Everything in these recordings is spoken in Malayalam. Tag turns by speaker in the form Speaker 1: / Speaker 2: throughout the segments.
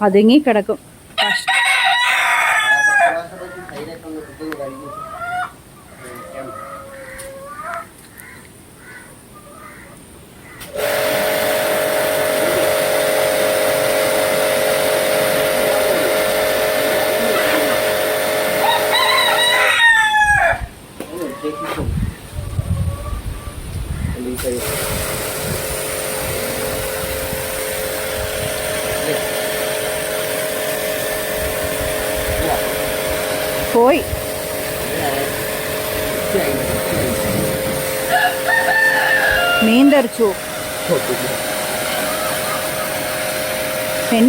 Speaker 1: പതുങ്ങി കിടക്കും. കഷ്ട പോയി. മീൻ തെറിച്ചു.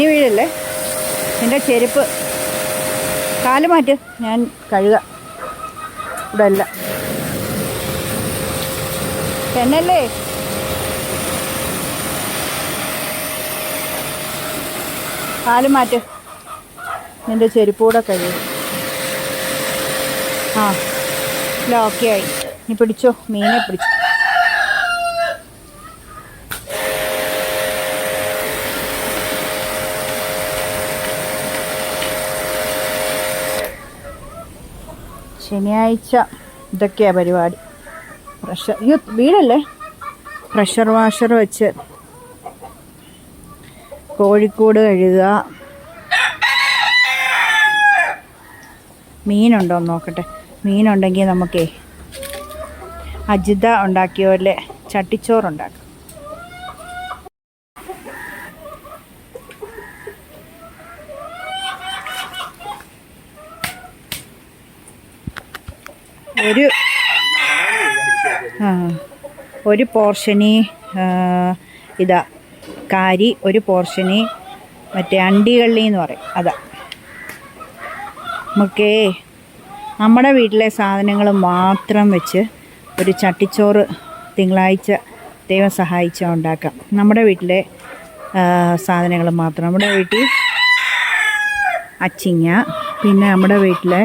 Speaker 1: വീഴല്ലേ? എന്റെ ചെരുപ്പ്. കാൽ മാറ്റ്. ഞാൻ കഴുക. അല്ല പെണ്ണല്ലേ? കാൽ മാറ്റ്. നിന്റെ ചെരുപ്പൂടെ കഴുകും. ആ. ഇല്ല ഓക്കെ ആയി. ഇനി പിടിച്ചോ. മീനെ പിടിച്ചു. ശനിയാഴ്ച ഇതൊക്കെയാ പരിപാടി. പ്രഷർ ഇത് വീടല്ലേ? പ്രഷർ വാഷർ വെച്ച് കോഴിക്കോട് കഴുകുക. മീനുണ്ടോ നോക്കട്ടെ. മീനുണ്ടെങ്കിൽ നമുക്കേ അജിത ഉണ്ടാക്കിയ പോലെ ചട്ടിച്ചോറുണ്ടാക്കാം. ഒരു ഒരു പോർഷനി ഇതാ കാരി ഒരു പോർഷനി മറ്റേ അണ്ടികള്ളി എന്ന് പറയും. അതാ. നമുക്കേ നമ്മുടെ വീട്ടിലെ സാധനങ്ങൾ മാത്രം വെച്ച് ഒരു ചട്ടിച്ചോറ് തിങ്കളാഴ്ച ദൈവം സഹായിച്ച ഉണ്ടാക്കാം. നമ്മുടെ വീട്ടിലെ സാധനങ്ങൾ മാത്രം. നമ്മുടെ വീട്ടിൽ അച്ചിങ്ങ പിന്നെ നമ്മുടെ വീട്ടിലെ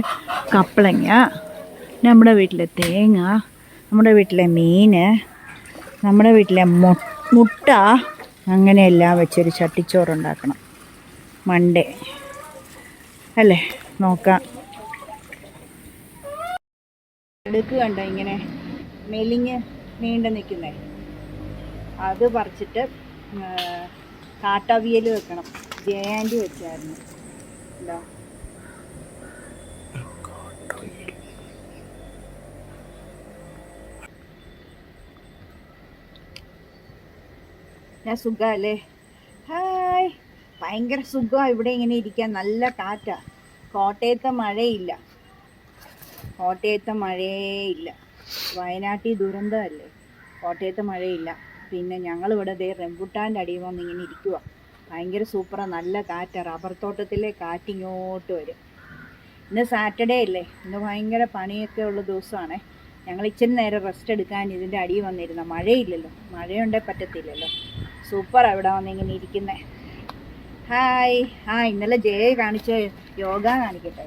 Speaker 1: കപ്പളങ്ങ നമ്മുടെ വീട്ടിലെ തേങ്ങ നമ്മുടെ വീട്ടിലെ മീൻ നമ്മുടെ വീട്ടിലെ മുട്ട അങ്ങനെയെല്ലാം വെച്ചൊരു ചട്ടിച്ചോറുണ്ടാക്കണം മൺഡേ. അല്ലേ? നോക്കാം. എടുക്ക് കണ്ടോ ഇങ്ങനെ മെലിഞ്ഞ് നീണ്ടു നിൽക്കുന്നേ. അത് പറിച്ചിട്ട് കാട്ടവിയൽ വെക്കണം. ജയാൻഡി വെച്ചായിരുന്നു. എന്താ ഞാൻ സുഖമല്ലേ? ഹായ്. ഭയങ്കര സുഖമാണ് ഇവിടെ ഇങ്ങനെ ഇരിക്കാൻ. നല്ല കാറ്റാ കോട്ടയത്തെ മഴയില്ല. കോട്ടയത്തെ മഴയേ ഇല്ല വയനാട്ടിൽ ദുരന്തമല്ലേ? കോട്ടയത്തെ മഴയില്ല. പിന്നെ ഞങ്ങളിവിടെ ദേ റെമ്പുട്ടാന്റെ അടിയിൽ വന്ന് ഇങ്ങനെ ഇരിക്കുക ഭയങ്കര സൂപ്പറാണ് നല്ല കാറ്റ്. റബ്ബർ തോട്ടത്തിലെ കാറ്റിങ്ങോട്ട് വരും. ഇന്ന് സാറ്റർഡേ അല്ലേ? ഇന്ന് ഭയങ്കര പണിയൊക്കെ ഉള്ള ദിവസമാണ്. ഞങ്ങൾ ഇച്ചിരി നേരം റെസ്റ്റ് എടുക്കാൻ ഇതിന്റെ അടി വന്നിരുന്ന. മഴയില്ലല്ലോ. മഴയുണ്ടേ പറ്റത്തില്ലല്ലോ. സൂപ്പറാണ് ഇവിടെ വന്ന് ഇങ്ങനെ ഇരിക്കുന്നത് ഹായ്. ആ ഇന്നലെ ജയ കാണിച്ച യോഗ കാണിക്കട്ടെ?